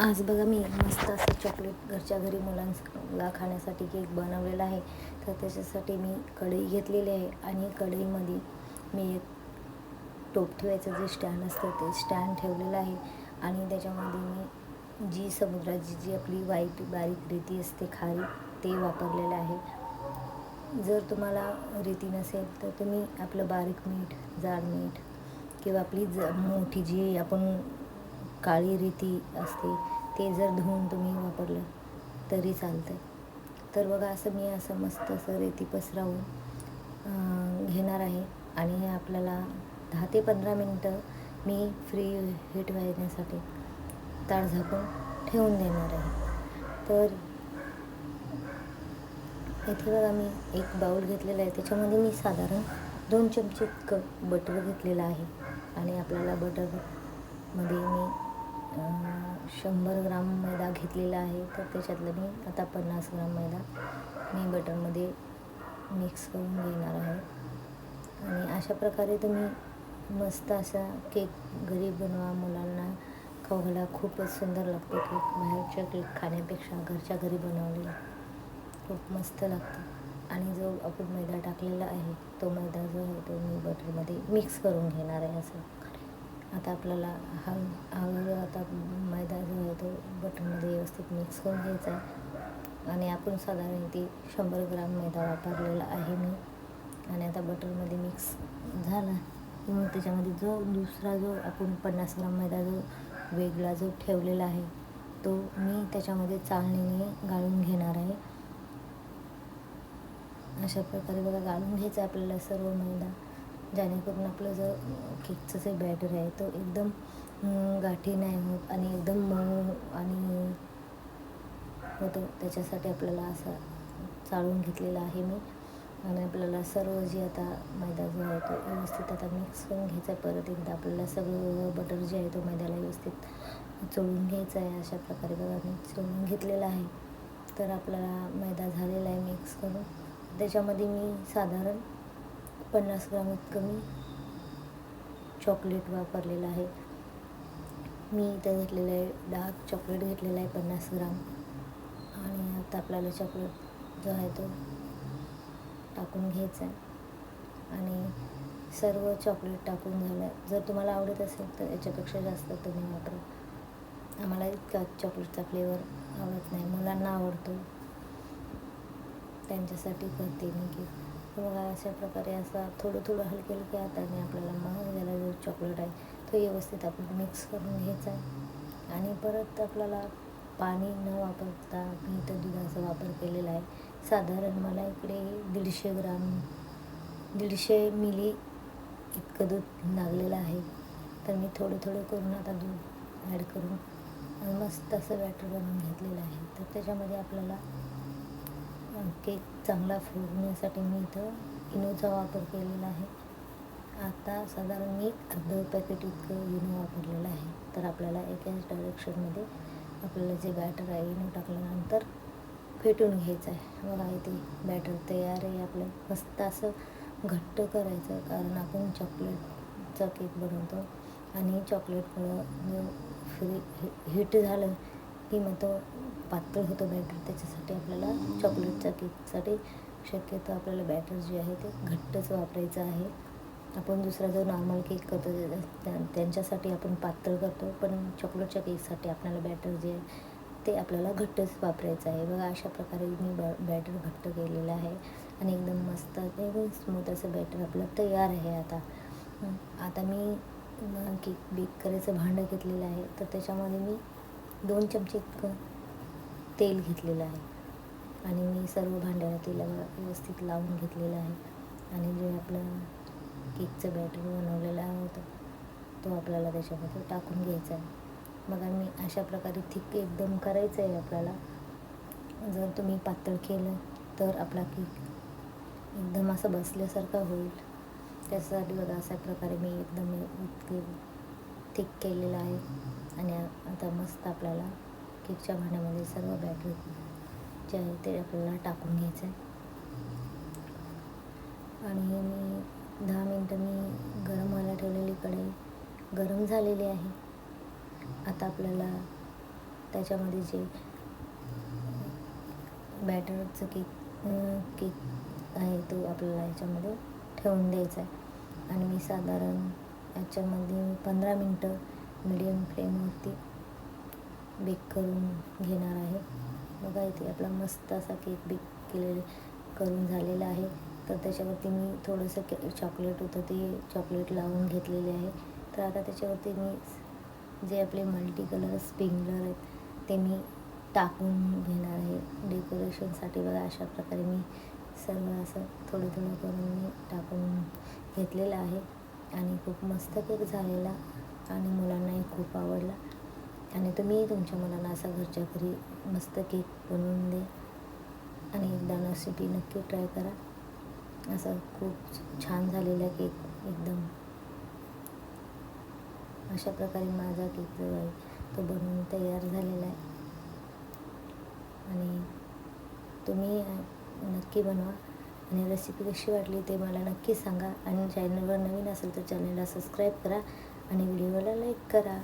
आज बघा मी मस्त असं चॉकलेट घरच्या घरी मुलांना खाण्यासाठी केक बनवलेला आहे. तर त्याच्यासाठी मी कढई घेतलेली आहे आणि कढईमध्ये मी एक टोप ठेवायचं जे स्टँड असतं ते स्टँड ठेवलेलं आहे. आणि त्याच्यामध्ये मी जी समुद्राची जी आपली वाईट बारीक रेती असते खारी ते वापरलेलं आहे. जर तुम्हाला रेती नसेल तर तुम्ही आपलं बारीक मीठ जाड मीठ किंवा आपली ज मोठी जी आपण काळी रेती असते ते जर धुवून तुम्ही वापरलं तरी चालतं तर बघा असं मी असं मस्त असं रेती पसरावून घेणार आहे. आणि हे आपल्याला दहा ते पंधरा मिनटं मी फ्री हीट व्हायण्यासाठी ताळ झाकून ठेवून देणार आहे. तर इथे बघा मी एक बाऊल घेतलेला आहे. त्याच्यामध्ये मी साधारण दोन चमचे क बटर घेतलेलं आहे. आणि आपल्याला बटरमध्ये मी शंभर ग्राम मैदा घेतलेला आहे तर त्याच्यातलं मी आता पन्नास ग्राम मैदा मी बटरमध्ये मिक्स करून घेणार आहे. आणि अशा प्रकारे तुम्ही मस्त असा केक घरी बनवा. मुलांना खाऊ घाला खूपच सुंदर लागतो केक. बाहेरच्या केक खाण्यापेक्षा घरच्या घरी बनवलेला खूप मस्त लागतं. आणि जो आपण मैदा टाकलेला आहे तो मैदा जो आहे तो मी बटरमध्ये मिक्स करून घेणार आहे असं. आता आपल्याला हा हळूहळू आता मैदा जो आहे तो बटरमध्ये व्यवस्थित मिक्स करून घ्यायचा आहे. आणि आपण साधारण ते शंभर ग्राम मैदा वापरलेला आहे मी. आणि आता बटरमध्ये मिक्स झाला. की मग त्याच्यामध्ये जो दुसरा जो आपण पन्नास ग्राम मैदा जो वेगळा जो ठेवलेला आहे तो मी त्याच्यामध्ये चाळणीने गाळून घेणार आहे. अशा प्रकारे बघा गाळून घ्यायचं आपल्याला सर्व मैदा. जेणेकरून आपलं जो केकचं जे बॅटर आहे तो एकदम गाठी नाही होत आणि एकदम मऊ आणि होतो. त्याच्यासाठी आपल्याला असा चाळून घेतलेला आहे मी. आणि आपल्याला सर्व जे आता मैदा जो आहे तो व्यवस्थित आता मिक्स करून घ्यायचा आहे. परत एकदा आपल्याला सगळं बटर जे आहे तो मैद्याला व्यवस्थित चोळून घ्यायचा आहे. अशा प्रकारे बघा मी चोळून घेतलेला आहे. तर आपल्याला मैदा झालेला आहे मिक्स करून. त्याच्यामध्ये मी साधारण पन्नास ग्राम इतकं मी चॉकलेट वापरलेलं आहे. मी इथं घेतलेलं आहे डार्क चॉकलेट घेतलेलं आहे पन्नास ग्राम. आणि आता आपल्याला चॉकलेट जो आहे तो टाकून घ्यायचा आहे. आणि सर्व चॉकलेट टाकून झालं. जर तुम्हाला आवडत असेल तर याच्यापेक्षा जास्त तुम्ही वापरा. आम्हाला इतका चॉकलेटचा फ्लेवर आवडत नाही. मुलांना आवडतो. त्यांच्यासाठी करते मी की बघा अशा प्रकारे असा थोडं थोडं हलके हलके हाताने आपल्याला मग झाला जो चॉकलेट आहे तो व्यवस्थित आपण मिक्स करून घ्यायचा आहे. आणि परत आपल्याला पाणी न वापरता मी इथं दुधाचा वापर केलेला आहे. साधारण मला इकडे दीडशे ग्राम दीडशे मिली इतकं दूध लागलेलं आहे. तर मी थोडं थोडं करून आता दूध ॲड करून आणि मस्त असं बॅटर बनवून घेतलेलं आहे. तर त्याच्यामध्ये आपल्याला केक चांगला फुगण्यासाठी मी इथं इनोचा वापर केलेला आहे. आता साधारण मी अर्धं पॅकेट इतकं इनो वापरलेलं आहे. तर आपल्याला एकाच डायरेक्शनमध्ये आपल्याला जे बॅटर आहे इनो टाकल्यानंतर फेटून घ्यायचं आहे. बघा इथे बॅटर तयार आहे आपलं. मस्त असं घट्ट करायचं कारण आपण चॉकलेटचा केक बनवतो आणि चॉकलेटमुळं फ्री हिट झालं की मग तो पातळ होतो बॅटर त्याच्यासाठी आपल्याला चॉकलेटच्या केकसाठी शक्यतो आपल्याला बॅटर जे आहे ते घट्टच वापरायचं आहे. आपण दुसरा जो नॉर्मल केक करतो त्यांच्यासाठी आपण पातळ करतो पण चॉकलेटच्या केकसाठी आपल्याला बॅटर जे आहे ते आपल्याला घट्टच वापरायचं आहे. बघा अशा प्रकारे मी बॅ बॅटर घट्ट केलेलं आहे आणि एकदम मस्त एकदम स्मूथ असं बॅटर आपलं तयार आहे आता. आता मी केक बेक करायचं भांडं घेतलेलं आहे तर त्याच्यामध्ये मी दोन चमचे इतकं तेल घेतलेलं आहे. आणि मी सर्व भांड्याला तेला व्यवस्थित लावून घेतलेलं आहे. आणि जे आपलं केकचं बॅटर बनवलेला होतं तो आपल्याला त्याच्यामध्ये टाकून घ्यायचा आहे. मग आम्ही अशा प्रकारे थिक एकदम करायचं आहे आपल्याला. जर तुम्ही पातळ केलं तर आपला केक एकदम असं बसल्यासारखा होईल. त्याच्यासाठी बघा अशा प्रकारे मी एकदम इतके थिक केलेलं आहे. आणि आता मस्त आपल्याला केकच्या भांड्यामध्ये सर्व बॅटर जे आहे ते आपल्याला टाकून घ्यायचं आहे. आणि हे मी दहा मिनटं मी गरम व्हायला ठेवलेली कढई गरम झालेली आहे. आता आपल्याला त्याच्यामध्ये जे बॅटरचं केक केक आहे तो आपल्याला याच्यामध्ये ठेवून द्यायचा आहे. आणि मी साधारण याच्यामध्ये पंधरा मिनटं मिडियम फ्लेमवरती बेक करून घेणार आहे. बघा इथे आपला मस्त असा केक बेक केलेले करून झालेला आहे. तर त्याच्यावरती मी थोडंसं के चॉकलेट होतं ते चॉकलेट लावून घेतलेले आहे. तर आता त्याच्यावरती मी जे आपले मल्टी कलर स्प्रिंगलर आहेत ते मी टाकून घेणार आहे. डेकोरेशनसाठी बघा अशा प्रकारे मी सर्व असं थोडं थोडं करून मी टाकून घेतलेलं आहे. आणि खूप मस्त केक झालेला आणि मुलांनाही खूप आवडला. आणि तुम्ही तुमच्या मुलांना असा घरच्या घरी मस्त केक बनवून दे. आणि एकदा रेसिपी नक्की ट्राय करा. असं खूप छान झालेला केक एकदम. अशा प्रकारे माझा केक जो आहे तो बनवून तयार झालेला आहे. आणि तुम्ही नक्की बनवा. आणि रेसिपी कशी वाटली ते मला नक्की सांगा. आणि चॅनलवर नवीन असेल तर चॅनलला सबस्क्राईब करा. आणि व्हिडिओला लाईक करा.